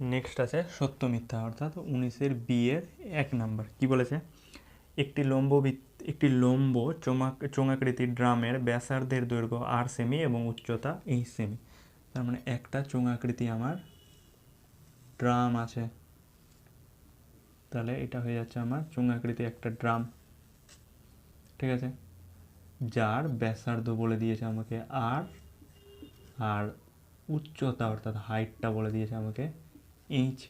Next আছে সত্য মিথ্যা, অর্থাৎ উনিশের বি এর এক নাম্বার। কি বলেছে? একটি লম্ব একটি লম্ব চোমাক চোঙাকৃতির ড্রামের ব্যাসার্ধের দৈর্ঘ্য আর সেমি এবং উচ্চতা এইচ সেমি তার মানে একটা চোঙাকৃতি আমার ড্রাম আছে। তাহলে এটা হয়ে যাচ্ছে আমার চোঙাকৃতি একটা ড্রাম। ঠিক আছে? যার ব্যাসার্ধ বলে দিয়েছে আমাকে আর আর উচ্চতা, অর্থাৎ হাইটটা বলে দিয়েছে আমাকে ইঞ্চ।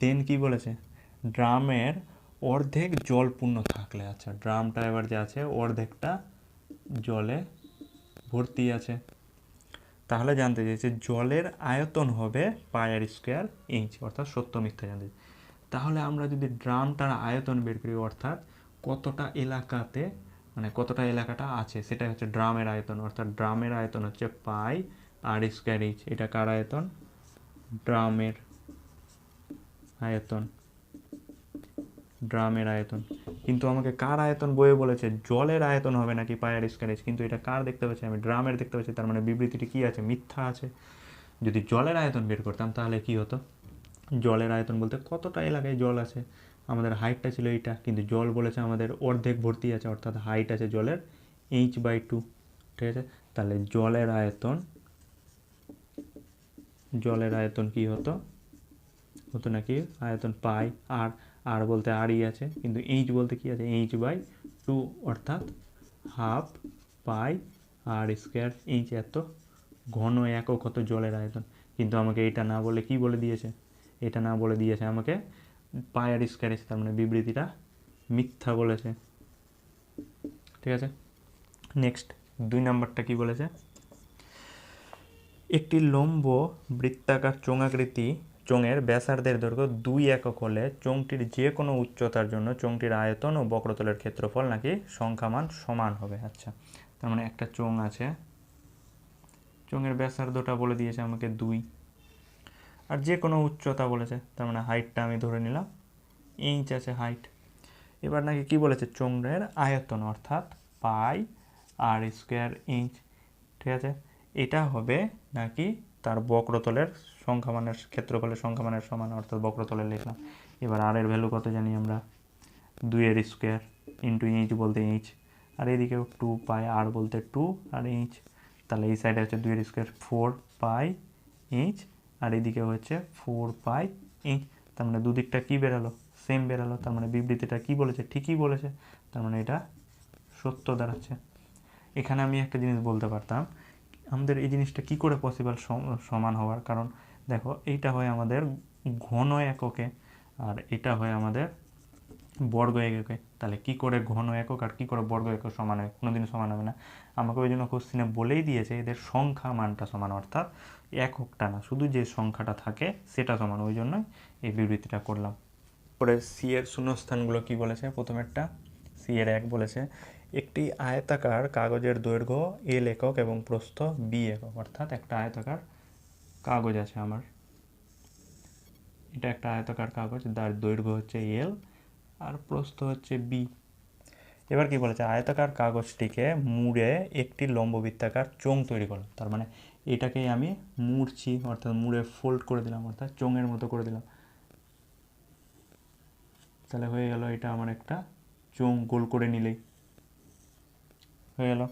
দেন কি বলেছে? ড্রামের অর্ধেক জল পূর্ণ থাকলে আচ্ছা ড্রামটা এবার যে আছে, অর্ধেকটা জলে ভর্তি আছে। তাহলে জানতে চাইছে, জলের আয়তন হবে পায়ার স্কোয়ার ইঞ্চ, অর্থাৎ সত্য মিথ্যা জানতে। তাহলে আমরা যদি ড্রামটার আয়তন বের করি, অর্থাৎ কতটা এলাকাতে মানে কতটা এলাকাটা আছে সেটা হচ্ছে ড্রামের আয়তন। অর্থাৎ ড্রামের আয়তন হচ্ছে পাই আর স্কোয়ার ইঞ্চ। এটা কার আয়তন? ড্রামের আয়তন, ড্রামের আয়তন। কিন্তু আমাকে কার আয়তন বইয়ে বলেছে? জলের আয়তন হবে নাকি পায়ার স্কোয়ার ইঞ্চ কিন্তু এটা কার দেখতে পাচ্ছি আমি ড্রামের দেখতে পাচ্ছি তার মানে বিবৃতিটি কি আছে? মিথ্যা আছে। যদি জলের আয়তন বের করতাম, তাহলে কি হতো? জলের আয়তন বলতে কতটা এলাকায় জল আছে? আমাদের হাইটটা ছিল এইটা, কিন্তু জল বলেছে আমাদের অর্ধেক ভর্তি আছে, অর্থাৎ হাইট আছে জলের এইচ বাই টু ঠিক আছে? তাহলে জলের আয়তন জলের আয়তন কি হতো? হতো নাকি? আয়তন পাই আর আর বলতে আরই আছে, কিন্তু এইচ বলতে কি আছে? এইচ বাই টু অর্থাৎ হাফ পাই আর স্কোয়ার এইচ এত ঘন একক কত জলের আয়তন। কিন্তু আমাকে এটা না বলে কি বলে দিয়েছে? এটা না বলে দিয়েছে আমাকে পাই আর স্কোয়ার তার মানে বিবৃতিটা মিথ্যা বলেছে। ঠিক আছে? নেক্সট দুই নাম্বারটা কি বলেছে? একটি লম্ব বৃত্তাকার চোঙাকৃতি চোঙের ব্যাসার্ধের দৈর্ঘ্য দুই একক হলে চোঙটির যে কোনো উচ্চতার জন্য চোঙটির আয়তন ও বক্রতলের ক্ষেত্রফল নাকি সংখ্যামান সমান হবে। আচ্ছা তার মানে একটা চোঙ আছে। চোঙের ব্যাসার্ধটা বলে দিয়েছে আমাকে দুই। আর যে কোনো উচ্চতা বলেছে, তার মানে হাইটটা আমি ধরে নিলাম। ইঞ্চ আছে হাইট এবার নাকি কি বলেছে? চোঙের আয়তন, অর্থাৎ পাই আর স্কোয়ার ইঞ্চ ঠিক আছে? এটা হবে নাকি তার বক্রতলের সংখ্যা সংখ্যামানের ক্ষেত্রফলের সংখ্যামানের সমান, অর্থাৎ বক্রতলের লিখলাম এবার আর এর ভ্যালু কত জানি আমরা? দুইয়ের স্কোয়ার ইন্টু ইঞ্চ বলতে ইঞ্চ আর এদিকেও টু পাই আর বলতে টু আর ইঞ্চ তাহলে এই সাইডে হচ্ছে দুইয়ের স্কোয়ার ফোর পাই ইঞ্চ আর এদিকে হচ্ছে ফোর পাই ইঞ্চ তার মানে দুদিকটা কী বেরালো? সেম বেরালো। তার মানে বিবৃতিটা কী বলেছে? ঠিকই বলেছে। তার মানে এটা সত্য দাঁড়াচ্ছে। এখানে আমি একটা জিনিস বলতে পারতাম। আমাদের এই জিনিসটা কি করে পসিবল সমান হওয়ার? কারণ দেখো, এইটা হয় আমাদের ঘন এককে, আর এটা হয় আমাদের বর্গ এককে। তাহলে কি করে ঘন একক আর কি করে বর্গ একক সমান হয়? কোনোদিন সমান হবে না। আমাকে ওই জন্য কোশ্চিনে বলেই দিয়েছে, এদের সংখ্যা মানটা সমান, অর্থাৎ এককটা না, শুধু যে সংখ্যাটা থাকে সেটা সমান। ওই জন্যই এই বিবৃতিটা করলাম। পরে সি এর শূন্যস্থানগুলো কি বলেছে? প্রথমেরটা সি এর এক বলেছে একটি আয়তাকার কাগজের দৈর্ঘ্য এল একক এবং প্রস্থ বি একক। অর্থাৎ একটা আয়তাকার কাগজ আছে আমার। এটা একটা আয়তাকার কাগজ, তার দৈর্ঘ্য হচ্ছে এল আর প্রস্থ হচ্ছে বি। এবার কি বলেছে? আয়তাকার কাগজটিকে মুড়ে একটি লম্ববৃত্তাকার চোঙ তৈরি করলাম। তার মানে এটাকেই আমি মুড়ছি, অর্থাৎ মুড়ে ফোল্ড করে দিলাম, অর্থাৎ চোঙের মতো করে দিলাম। তাহলে হয়ে গেল এটা আমার একটা চোঙ গোল করে নিলেই। হয়ে গেল।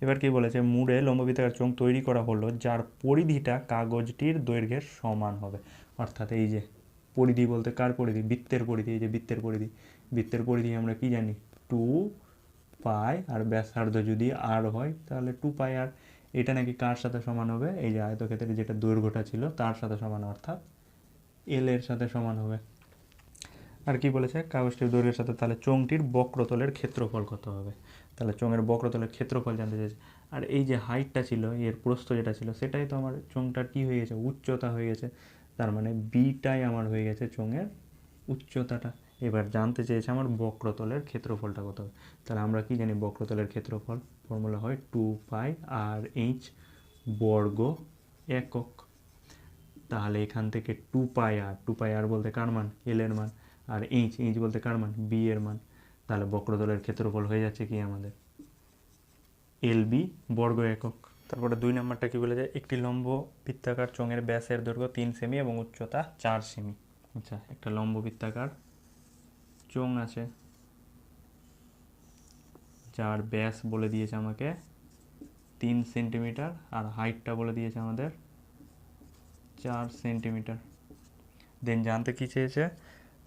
এবার কি বলেছে, মুড়ে লম্ববৃত্তাকার চোঙ তৈরি করা হলো, যার পরিধিটা কাগজটির দৈর্ঘ্যের সমান হবে। অর্থাৎ এই যে পরিধি বলতে কার পরিধি? বৃত্তের পরিধি, এই যে বৃত্তের পরিধি। বৃত্তের পরিধি আমরা কি জানি? টু পাই, আর ব্যাসার্ধ যদি আর হয়, তাহলে টু পাই আর। এটা নাকি কার সাথে সমান হবে? এই যে আয়তক্ষেত্রে যেটা দৈর্ঘ্যটা ছিল, তার সাথে সমান, অর্থাৎ এল এর সাথে সমান হবে। আর কি বলেছে? কাগজটির দৈর্ঘ্যের সাথে, তাহলে চোঙটির বক্রতলের ক্ষেত্রফল কত হবে? তাহলে চোঙের বক্রতলের ক্ষেত্রফল জানতে চাইছে। আর এই যে হাইটটা ছিল, এর প্রস্থ যেটা ছিল, সেটাই তো আমার চোঙটার কী হয়ে গেছে? উচ্চতা হয়ে গেছে। তার মানে বিটাই আমার হয়ে গেছে চোঙের উচ্চতাটা। এবার জানতে চেয়েছে আমার বক্রতলের ক্ষেত্রফলটা কত? তাহলে আমরা কি জানি বক্রতলের ক্ষেত্রফল? ফর্মুলা হয় টু পাই আর এইচ বর্গ একক। তাহলে এখান থেকে টু পাই আর টু পাই আর বলতে কার মান? এল এর মান। আর ইঞ্চ ইঞ্চ বলতে কার মান? বি এর মান। তাহলে বক্রতলের ক্ষেত্রফল হয়ে যাচ্ছে কি আমাদের? এল বি বর্গ একক। তারপরে দুই নম্বরটা কি যায় একটি লম্ব বৃত্তাকার চোঙের ব্যাসের দৈর্ঘ্য তিন সেমি এবং উচ্চতা চার সেমি। আচ্ছা একটা লম্ব বৃত্তাকার চোঙ আছে যার ব্যাস বলে দিয়েছে আমাকে তিন সেন্টিমিটার আর হাইটটা বলে দিয়েছে আমাদের চার সেন্টিমিটার। দেন জানতে কী চেয়েছে?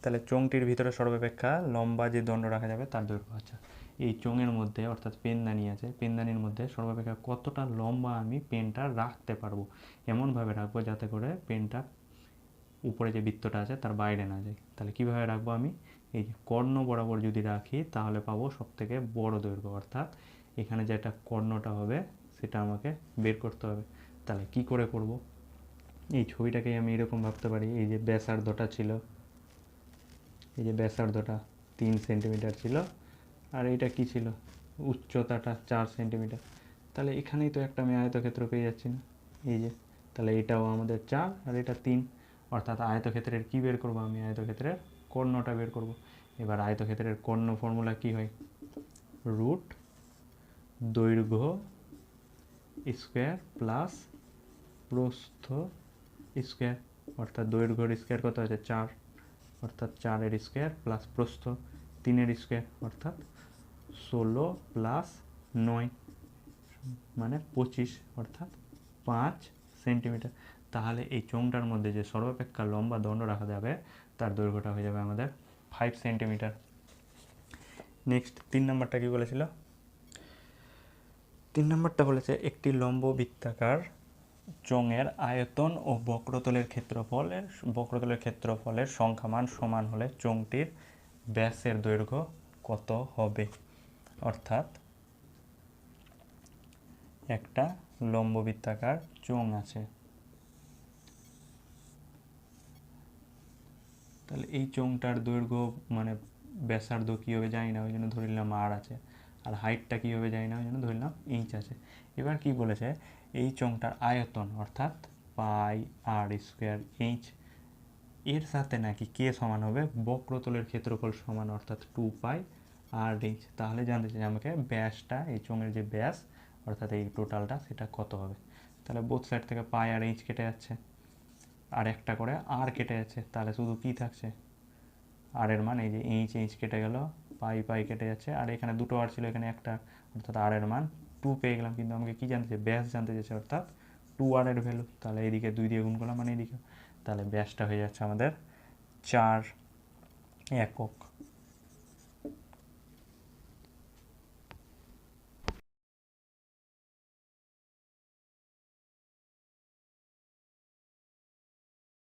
তাহলে চোঙটির ভিতরে সর্বাপেক্ষা লম্বা যে দণ্ড রাখা যাবে তার দৈর্ঘ্য আচ্ছা। এই চোঙের মধ্যে, অর্থাৎ পেনদানি আছে পেনদানির মধ্যে সর্বাপেক্ষা কতটা লম্বা আমি পেনটা রাখতে পারব? এমনভাবে রাখব যাতে করে পেনটা উপরে যে বৃত্তটা আছে তার বাইরে না যায়। তাহলে কীভাবে রাখব আমি? এই যে কর্ণ বরাবর যদি রাখি তাহলে পাবো সব থেকে বড় দৈর্ঘ্য, অর্থাৎ এখানে যেটা কর্ণটা হবে সেটা আমাকে বের করতে হবে। তাহলে কি করে করব? এই ছবিটাকে আমি এরকম ভাবতে পারি, এই যে ব্যাসার্ধটা ছিল। এই যে ব্যাসার্ধটা তিন সেন্টিমিটার ছিল, আর এটা কি ছিল? উচ্চতাটা চার সেন্টিমিটার। তাহলে এখানেই তো একটা আমি আয়তক্ষেত্র পেয়ে যাচ্ছি না। এই যে, তাহলে এটাও আমাদের চার আর এটা তিন। অর্থাৎ আয়তক্ষেত্রের কি বের করব? আমি আয়তক্ষেত্রের কর্ণটা বের করব। এবার আয়তক্ষেত্রের কর্ণ ফর্মুলা কি হয়? রুট দৈর্ঘ্য স্কোয়ার প্লাস প্রস্থ স্কোয়ার। অর্থাৎ দৈর্ঘ্যর স্কোয়ার কত আছে চার। অর্থাৎ চারের স্কোয়ার প্লাস প্রস্থ তিনের স্কোয়ার অর্থাৎ ষোলো প্লাস নয় মানে পঁচিশ অর্থাৎ পাঁচ সেন্টিমিটার তাহলে এই চোঙটার মধ্যে যে সর্বাপেক্ষা লম্বা দণ্ড রাখা যাবে, তার দৈর্ঘ্যটা হয়ে যাবে আমাদের ফাইভ সেন্টিমিটার নেক্সট তিন নম্বরটা কি বলেছিল? তিন নম্বরটা বলেছে একটি লম্ব বৃত্তাকার চোঙের আয়তন ও বক্রতলের ক্ষেত্রফলের বক্রতলের ক্ষেত্রফলের সংখ্যামান সমান হলে চোঙটির ব্যাসের দৈর্ঘ্য কত হবে? অর্থাৎ একটা লম্ব বৃত্তাকার চোঙ আছে। তাহলে এই চোঙটার দৈর্ঘ্য মানে ব্যাসার্ধ কী হবে জানি না, ওই জন্য ধরে নিলাম আর আছে। আর হাইটটা কী হবে জানি না, ওই জন্য ধরে নিলাম ইঞ্চ আছে। এবার কি বলেছে? এই চোঙটার আয়তন অর্থাৎ পাই আর স্কোয়ার এইচ, এর সাথে নাকি কে সমান হবে? বক্রতলের ক্ষেত্রফল সমান অর্থাৎ টু পাই আর ইঞ্চ তাহলে জানতে চাই আমাকে ব্যাসটা, এই চোঙের যে ব্যাস, অর্থাৎ এই টোটালটা, সেটা কত হবে? তাহলে বোথ সাইড থেকে পাই আর ইঞ্চ কেটে যাচ্ছে। আর একটা করে আর কেটে যাচ্ছে। তাহলে শুধু কি থাকছে? আর এর মান এই যে এইচ এইচ কেটে গেল, পাই পাই কেটে যাচ্ছে। আর এখানে দুটো আর ছিল, এখানে একটা, অর্থাৎ আর এর মান টু পেয়ে গেলাম, কিন্তু আমাকে কী জানতে চাই ব্যাস জানতে চাইছে অর্থাৎ টু আর এর ভ্যালু তাহলে এইদিকে দুই দিয়ে গুণ করলাম মানে এইদিকে। তাহলে ব্যাসটা হয়ে যাচ্ছে আমাদের চার একক।